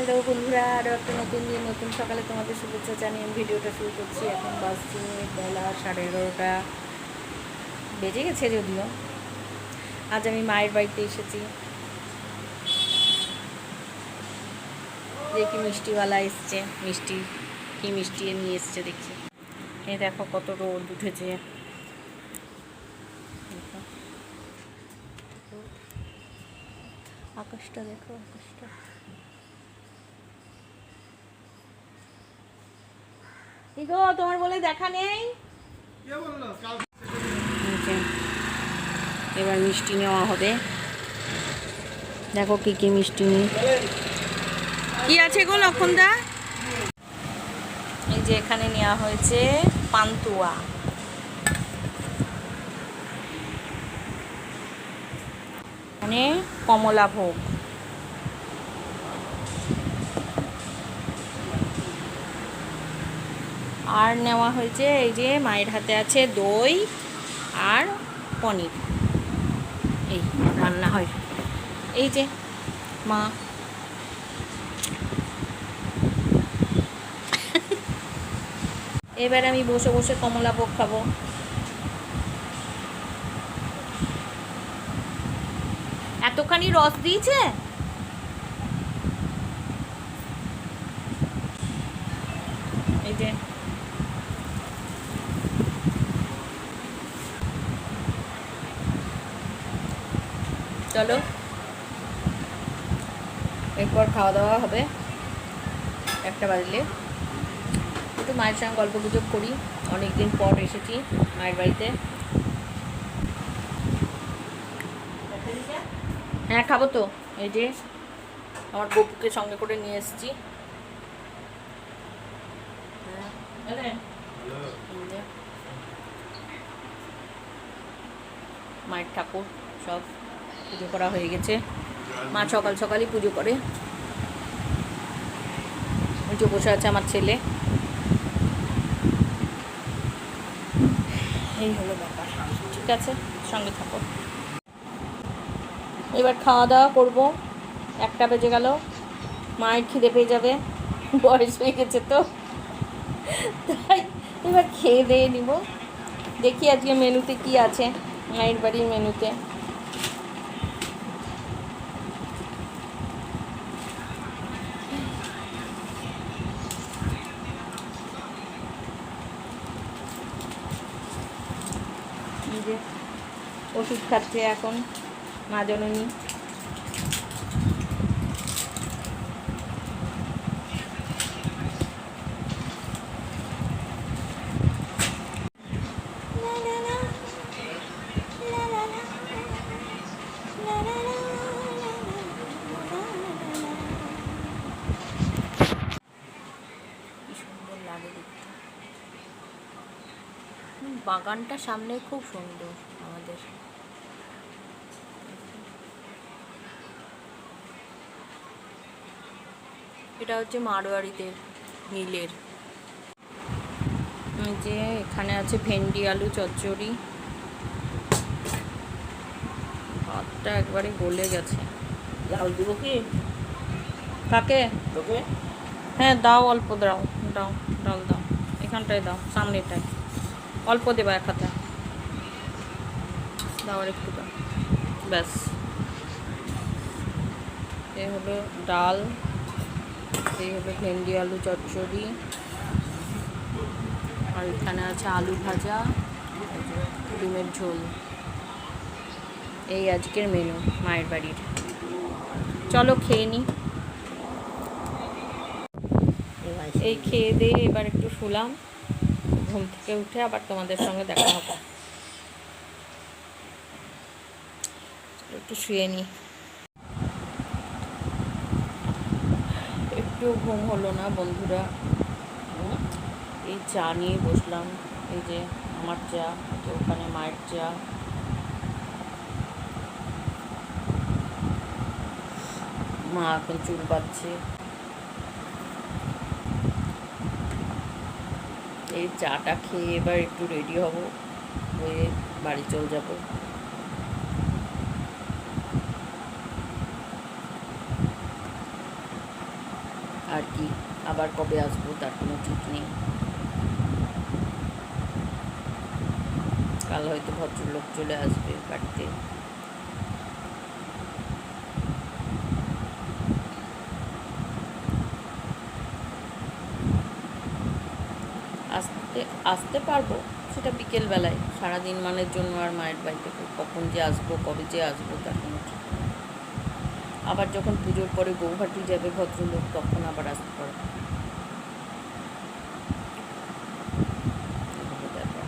Hello বন্ধুরা আরও একটা নতুন দিন, নতুন সকালে তোমাদের শুভেচ্ছা জানিয়ে ভিডিওটা শুরু করছি। এখন বাজছে বেলা সাড়ে এগারোটা। বেজে গেছে যদিও। আজ আমি মায়ের বাড়িতে এসেছি। দেখি মিষ্টিওয়ালা এসছে। মিষ্টি, কি মিষ্টি নিয়ে এসছে দেখছি এই দেখো কত রোদ উঠেছে। দেখো। আকাশটা দেখো, আকাশটা। কি গো তোমার বলে দেখা নেই? এবার মিষ্টি নেওয়া হবে। দেখো কি কি মিষ্টি নিই। কি আছে গো লক্ষণদা? এই যে এখানে নেওয়া হয়েছে পান্তুয়া। মানে কমলা ভোগ আর নেওয়া হয়েছে এই যে মায়ের হাতে আছে দই আর পনির। এই রান্না হয়। এই যে মা। এবার আমি বসে বসে কমলা ভোগ খাব। এতখানি রস দিয়েছে এই যে চলো। এরপর খাওয়া দাওয়া হবে একটা বাজলে। একটু মায়ের সঙ্গে গল্প গুজব করি। অনেকদিন পর এসেছি মায়ের বাড়িতে। হ্যাঁ খাব তো। এই যে আমার গপুকে সঙ্গে করে নিয়ে এসেছি। হ্যাঁ মায়ের ঠাকুর সব। পুজো করা হয়ে গেছে। মা সকাল সকালই পুজো করে। যে বসে আছে আমার ছেলে। এই হলো ব্যাপার। ঠিক আছে, সঙ্গে থাকো। এবার খাওয়া দাওয়া করব। একটা বেজে গেল। মায়ের খিদে পেয়ে যাবে। বয়স হয়ে গেছে তো। তাই এবার খেয়ে দিয়ে নিব। দেখি আজকে মেনুতে কি আছে। মায়ের বাড়ির মেনুতে এই যে ওষুধ খাচ্ছে এখন মা জননী বাগানটা সামনে খুব সুন্দর আমাদের এটা হচ্ছে মারোয়ারিদের মিলের। যে এখানে আছে ভেন্ডি আলু চচ্চড়ি। ভাতটা একবারে গলে গেছে। জাল দিব কি? কাকে? তোকে? হ্যাঁ দাও অল্প দাও দাও ডাল দাও। এখানটায় দাও সামনেটায় অল্প দেবা এক হাতে। দাও আর একটু দাও। ব্যাস। এ হলো ডাল। এই হবে ভেন্ডি, আলু, চচ্চড়ি। আর এখানে আছে আলু ভাজা, ডিমের ঝোল। এই আজকের মেনু মায়ের বাড়ির। চলো খেয়ে নিই এই খেয়ে দিয়ে এবার একটু শুলাম। ঘুম থেকে উঠে আবার তোমাদের সঙ্গে দেখা হবে। একটু শুয়ে নি। একটু ঘুম হলো না, বন্ধুরা। এই চা নিয়ে বসলাম, এই যে আমার চা যে ওখানে মায়ের চা। মা এখন চুল পাচ্ছে এই চাটা খেয়ে এবার একটু রেডি হব, হয়ে বাড়ি চলে যাব আর কি আবার কবে আসব তার কোনো ঠিক নেই। কাল হয়তো ভদ্রলোক চলে আসবে বাড়িতে। আসতে আসতে পারব সেটা বিকেলবেলায়। সারাদিন মানের জন্য আর মায়ের বাড়িতে কখন যে আসব, কবে যে আসব তার কোনো ঠিক। আবার যখন পুজোর পরে গৌহাটি যাবে ভদ্রলোক, তখন আবার আসতে পারব এই হলো ব্যাপার।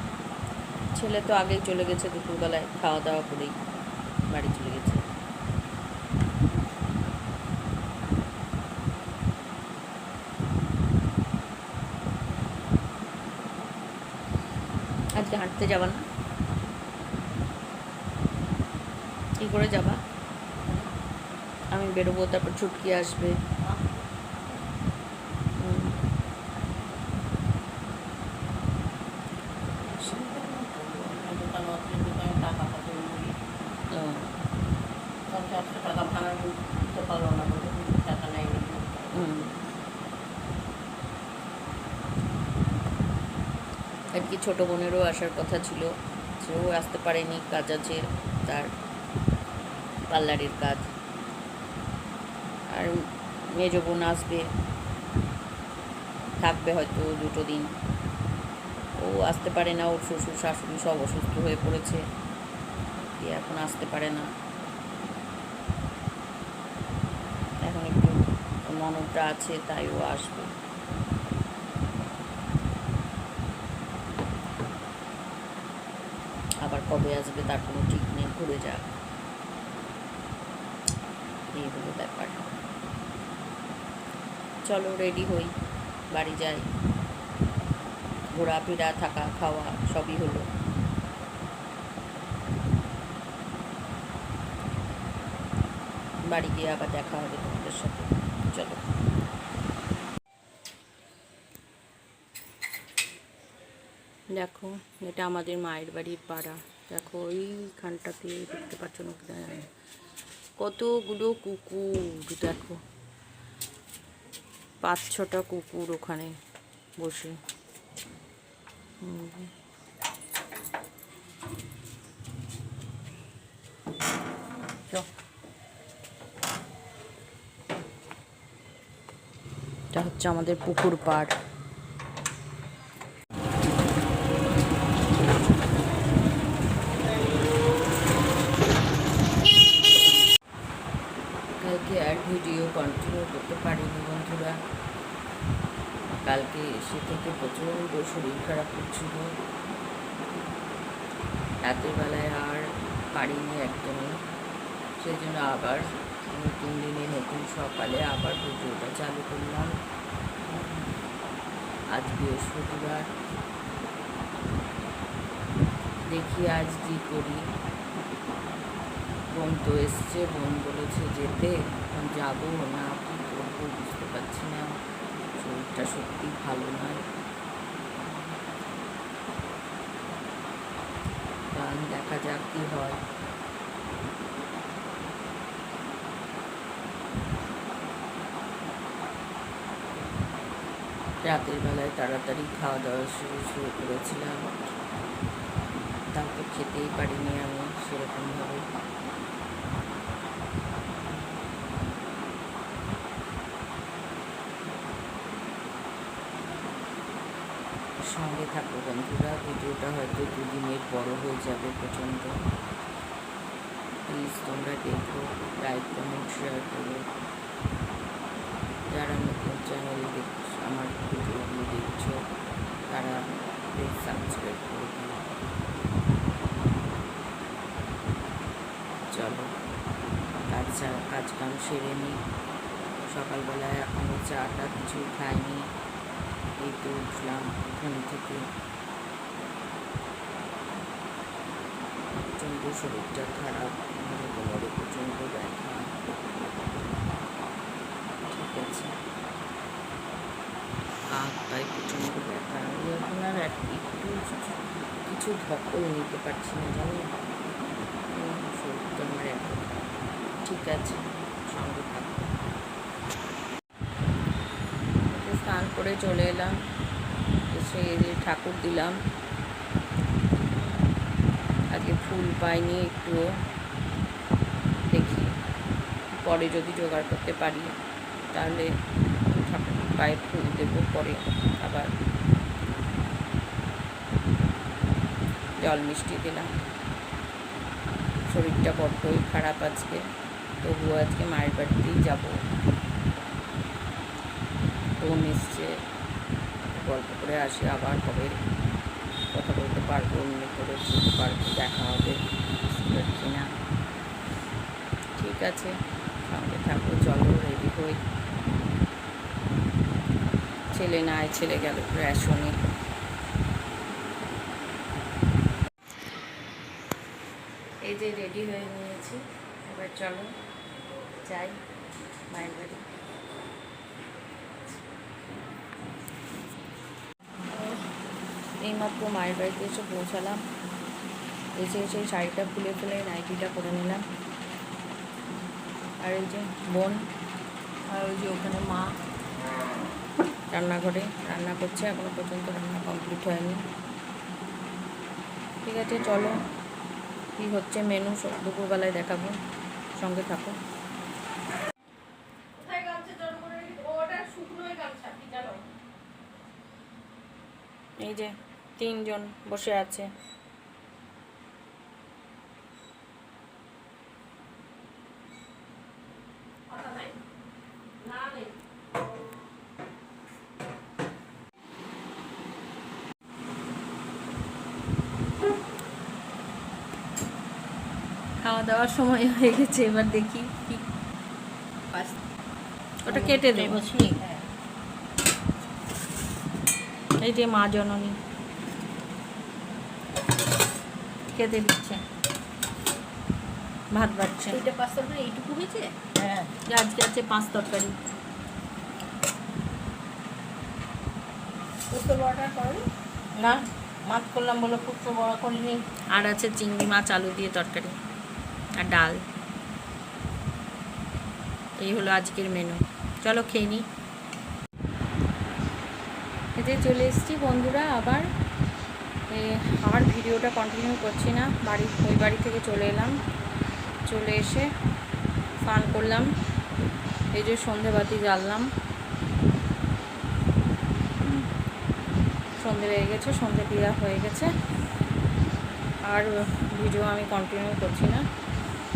ছেলে তো আগেই চলে গেছে, দুপুরবেলায় খাওয়া দাওয়া করেই বাড়ি চলে গেছে। আজকে হাঁটতে যাবা না? কী করে যাবা? আমি বেরোবো, তারপর ছুটকি আসবে। ছোটো বোনেরও আসার কথা ছিল। সেও আসতে পারেনি, কাজ আছে তার পার্লারের কাজ। আর মেজ বোন আসবে, থাকবে হয়তো দুটো দিন। ও আসতে পারে না, ওর শ্বশুর, শাশুড়ি সব অসুস্থ হয়ে পড়েছে। এখন আসতে পারে না। এখন একটু ননদটা আছে, তাই ও আসবে আবার কবে আসবে তার কোনো ঠিক নেই, ঘুরে যাক। এই হলো ব্যাপার। চলো রেডি হই, বাড়ি যাই। ঘোরাফেরা, থাকা, খাওয়া সবই হলো। বাড়ি গিয়ে আবার দেখা হবে তোমাদের সাথে। চলো। দেখো, এটা আমাদের মায়ের বাড়ির পাড়া। দেখো ওইখানটাতে দেখতে পাচ্ছ না। কতগুলো কুকুর, দেখো। পাঁচ ছটা কুকুর ওখানে বসে। হচ্ছে আমাদের পুকুর পাড় কালকে আর ভিডিও কন্টিনিউ করতে পারিনি বন্ধুরা কালকে এসে থেকে প্রচণ্ড শরীর খারাপ করছিল। রাতের বেলায় আর পারিনি একদমই। সেই জন্য আবার নতুন দিনে নতুন সকালে আবার পুজোটা চালু করলাম। আজ বৃহস্পতিবার। দেখি আজ কী করি। বোন তো এসছে, বোন বলেছে যেতে। এখন যাব না, কি করব বুঝতে পারছি না। শরীরটা সত্যি ভালো নয়। দেখা যাক কি হয়। রাতের বেলায় তাড়াতাড়ি খাওয়া দাওয়া শুরু শুরু করেছিলাম। তাকে খেতেই পারিনি আমি সেরকমভাবে। সঙ্গে থাকো বন্ধুরা, ভিডিওটা হয়তো দুদিনের বড় হয়ে যাবে প্রচণ্ড। প্লিজ তোমরা দেখো লাইক কমেন্ট শেয়ার করো। যারা নতুন চ্যানেল দেখছ, আমার ভিডিওগুলো দেখছ, তারা প্লিজ সাবস্ক্রাইব করে দিও। চলো, কাজ কাজ কাম সেরে নিই সকালবেলায় এখনও চাটা কিছু খাইনি। এই তো উঠলাম ঘুম থেকে প্রচণ্ড শরীরটা খারাপ ঘরে কোমরে প্রচণ্ড ব্যথা ঠিক আছে হাত পায়ে প্রচণ্ড ব্যথা আমি এখন আর এক- একটু কিছু ধকল নিতে পারছি না জানো শরীরটা আমার এত ঠিক আছে সঙ্গে থাকো স্নান করে চলে এলাম। এসে ঠাকুর দিলাম। আজকে ফুল পাইনি একটুও। দেখি, পরে যদি জোগাড় করতে পারি, তাহলে ঠাকুর পায়ে ফুল দেবো, পরে আবার জল মিষ্টি দিলাম। শরীরটা বড্ডই খারাপ আজকে, তবুও আজকে মায়ের বাড়িতেই যাব। বোন এসছে গল্প করে আসি আবার কবে কথা বলতে পারব, অন্য করে বলতে পারব, দেখা হবে, বুঝতে না। ঠিক আছে, সঙ্গে থাকো, চলো রেডি হই। ছেলে নাই, ছেলে গেল রেশনে। এই যে রেডি হয়ে নিয়েছি, এবার চলো যাই, মায়ের বাড়ি। এইমাত্র মায়ের বাড়িতে এসে পৌঁছালাম। এসে এসে শাড়িটা খুলে ফেলে নাইটিটা করে নিলাম। আর এই যে বোন আর ওই যে ওখানে মা রান্নাঘরে রান্না করছে এখনও পর্যন্ত রান্না কমপ্লিট হয়নি। ঠিক আছে চলো কী হচ্ছে মেনু সব দুপুরবেলায় দেখাবো সঙ্গে থাকো? এই যে তিনজন বসে আছে। খাওয়া দাওয়ার সময় হয়ে গেছে এবার দেখি কি ওটা কেটে দেবো। এই যে মা জননী খেতে দিচ্ছে। ভাত বাড়ছে। এইটা পাঁচটা করে এইটুকু হয়েছে? হ্যাঁ। আজকে আছে পাঁচ তরকারি। পোস্ত বড়াটা করনি? না মাছ করলাম বলে পোস্ত বড়া করিনি। আর আছে চিংড়ি মাছ আলু দিয়ে তরকারি আর ডাল। এই হলো আজকের মেনু চলো খেয়ে নিই এতে চলে এসেছি বন্ধুরা আবার। আর ভিডিওটা কন্টিনিউ করছি না। বাড়ি, ওই বাড়ি থেকে চলে এলাম। চলে এসে স্নান করলাম। এই যে সন্ধেবাতি জ্বাললাম। সন্ধে হয়ে গেছে, সন্ধে দেওয়া হয়ে গেছে। আর ভিডিও আমি কন্টিনিউ করছি না।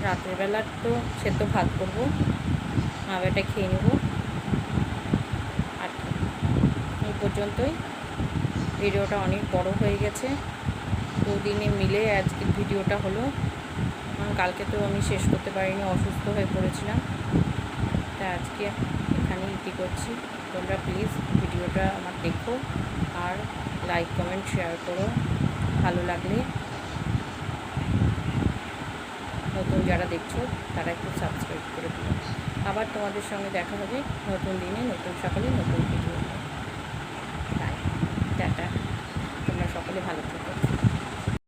রাতের বেলা তো সেদ্ধ ভাত করব। এটা খেয়ে নেব। আর এই পর্যন্তই। ভিডিওটা অনেক বড় হয়ে গেছে। দুদিনে মিলে আজকের ভিডিওটা হলো। কালকে তো আমি শেষ করতে পারিনি, অসুস্থ হয়ে পড়েছিলাম। তা আজকে এখানেই ইতি করছি। তোমরা প্লিজ ভিডিওটা আমার দেখো আর লাইক কমেন্ট শেয়ার করো। ভালো লাগলে নতুন যারা দেখছ, তারা একটু সাবস্ক্রাইব করে দিও। আবার তোমাদের সঙ্গে দেখা হবে নতুন দিনে, নতুন সকালে নতুন ভিডিও